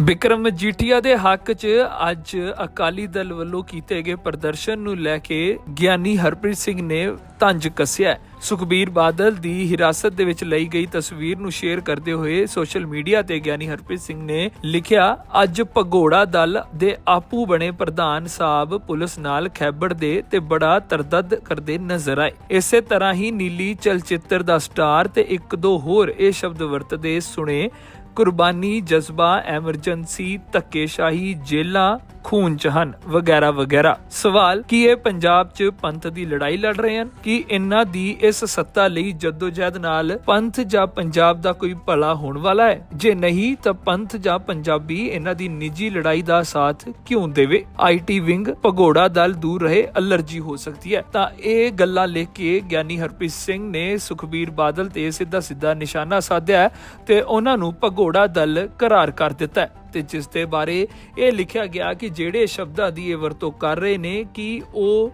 ਬਿਕਰਮ ਮਜੀਠੀਆ ਦੇ ਹੱਕ 'ਚ ਅੱਜ ਅਕਾਲੀ ਦਲ ਵੱਲੋਂ ਕੀਤੇ ਗਏ ਪ੍ਰਦਰਸ਼ਨ ਨੂੰ ਲੈ ਕੇ ਗਿਆਨੀ ਹਰਪ੍ਰੀਤ ਸਿੰਘ ਨੇ ਤੰਜ ਕੱਸਿਆ। ਸੁਖਬੀਰ ਬਾਦਲ ਦੀ ਹਿਰਾਸਤ ਦੇ ਵਿੱਚ ਲਈ ਗਈ ਤਸਵੀਰ ਨੂੰ ਸ਼ੇਅਰ ਕਰਦੇ ਹੋਏ ਸੋਸ਼ਲ ਮੀਡੀਆ ਤੇ ਗਿਆਨੀ ਹਰਪ੍ਰੀਤ ਸਿੰਘ ਨੇ ਲਿਖਿਆ, ਅੱਜ ਭਗੋੜਾ ਦਲ ਦੇ ਆਪੂ ਬਣੇ ਪ੍ਰਧਾਨ ਸਾਹਿਬ ਪੁਲਿਸ ਨਾਲ ਖੈਬੜ ਦੇ ਤੇ ਬੜਾ ਤਰਦਦ ਕਰਦੇ ਨਜ਼ਰ ਆਏ। ਇਸੇ ਤਰ੍ਹਾਂ ਹੀ ਨੀਲੀ ਚਲਚਿੱਤਰ ਦਾ ਸਟਾਰ ਤੇ ਇੱਕ ਦੋ ਹੋਰ ਇਹ ਸ਼ਬਦ ਵਰਤਦੇ ਸੁਣੇ, ਕੁਰਬਾਨੀ ਜਜ਼ਬਾ, ਐਮਰਜੈਂਸੀ, ਧੱਕੇਸ਼ਾਹੀ, ਜੇਲਾਂ ਖੂਨ ਚ ਹਨ ਵਗੈਰਾ ਵਗੈਰਾ। ਸਵਾਲ ਕੀ ਇਹ ਪੰਜਾਬ 'ਚ ਪੰਥ ਦੀ ਲੜਾਈ ਲੜ ਰਹੇ ਹਨ? ਕੀ ਇਹਨਾਂ ਦੀ ਇਸ ਸੱਤਾ ਲਈ ਜਦੋਜਹਿਦ ਨਾਲ ਪੰਥ ਜਾਂ ਪੰਜਾਬ ਦਾ ਕੋਈ ਭਲਾ ਹੋਣ ਵਾਲਾ ਹੈ? ਜੇ ਨਹੀਂ, ਤਾਂ ਪੰਥ ਜਾਂ ਪੰਜਾਬੀ ਇਹਨਾਂ ਦੀ ਨਿੱਜੀ ਲੜਾਈ ਦਾ ਸਾਥ ਕਿਉਂ ਦੇਵੇ? ਆਈਟੀ ਵਿੰਗ, ਭਗੋੜਾ ਦਲ ਦੂਰ ਰਹੇ, ਅਲਰਜੀ ਹੋ ਸਕਦੀ ਹੈ। ਤਾਂ ਇਹ ਗੱਲਾਂ ਲਿਖ ਕੇ ਗਿਆਨੀ ਹਰਪ੍ਰੀਤ ਸਿੰਘ ਨੇ ਸੁਖਬੀਰ ਬਾਦਲ ਤੇ ਸਿੱਧਾ ਸਿੱਧਾ ਨਿਸ਼ਾਨਾ ਸਾਧਿਆ ਤੇ ਉਹਨਾਂ ਨੂੰ ਭਗੋੜਾ ਦਲ ਕਰਾਰ ਕਰ ਦਿੱਤਾ ਤੇ ਜਿਸ ਦੇ ਬਾਰੇ ਇਹ ਲਿਖਿਆ ਗਿਆ ਕਿ ਜਿਹੜੇ ਸ਼ਬਦਾਂ ਦੀ ਇਹ ਵਰਤੋਂ ਕਰ ਰਹੇ ਨੇ, ਕਿ ਉਹ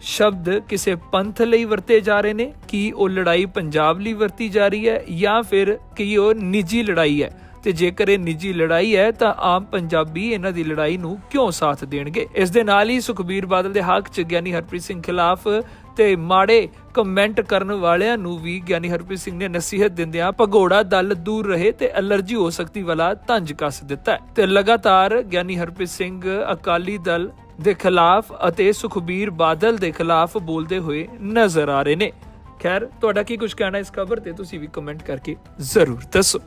ਸ਼ਬਦ ਕਿਸੇ ਪੰਥ ਲਈ ਵਰਤੇ ਜਾ ਰਹੇ ਨੇ, ਕਿ ਉਹ ਲੜਾਈ ਪੰਜਾਬ ਲਈ ਵਰਤੀ ਜਾ ਰਹੀ ਹੈ ਜਾਂ ਫਿਰ ਕਿ ਉਹ ਨਿੱਜੀ ਲੜਾਈ ਹੈ। ਤੇ ਜੇਕਰ ਇਹ ਨਿੱਜੀ ਲੜਾਈ ਹੈ, ਤਾਂ ਆਮ ਪੰਜਾਬੀ ਇਹਨਾਂ ਦੀ ਲੜਾਈ ਨੂੰ ਕਿਉਂ ਸਾਥ ਦੇਣਗੇ? ਇਸ ਦੇ ਨਾਲ ਹੀ ਸੁਖਬੀਰ ਬਾਦਲ ਦੇ ਹੱਕ 'ਚ ਗਿਆਨੀ ਹਰਪ੍ਰੀਤ ਸਿੰਘ ਖਿਲਾਫ ਤੇ ਮਾੜੇ ਕਮੈਂਟ ਕਰਨ ਵਾਲਿਆਂ ਨੂੰ ਵੀ ਗਿਆਨੀ ਹਰਪ੍ਰੀਤ ਸਿੰਘ ਨੇ ਨਸੀਹਤ ਦਿੰਦਿਆਂ ਭਗੋੜਾ ਦਲ ਦੂਰ ਰਹੇ ਤੇ ਅਲਰਜੀ ਹੋ ਸਕਦੀ ਵਾਲਾ ਤੰਜ ਕੱਸ ਦਿੱਤਾ ਤੇ ਲਗਾਤਾਰ ਗਿਆਨੀ ਹਰਪ੍ਰੀਤ ਸਿੰਘ ਅਕਾਲੀ ਦਲ ਦੇ ਖਿਲਾਫ ਅਤੇ ਸੁਖਬੀਰ ਬਾਦਲ ਦੇ ਖਿਲਾਫ ਬੋਲਦੇ ਹੋਏ ਨਜ਼ਰ ਆ ਰਹੇ ਨੇ। ਖੈਰ, ਤੁਹਾਡਾ ਕੀ ਕੁਝ ਕਹਿਣਾ ਇਸ ਖਬਰ ਤੇ, ਤੁਸੀਂ ਵੀ ਕਮੈਂਟ ਕਰਕੇ ਜ਼ਰੂਰ ਦੱਸੋ।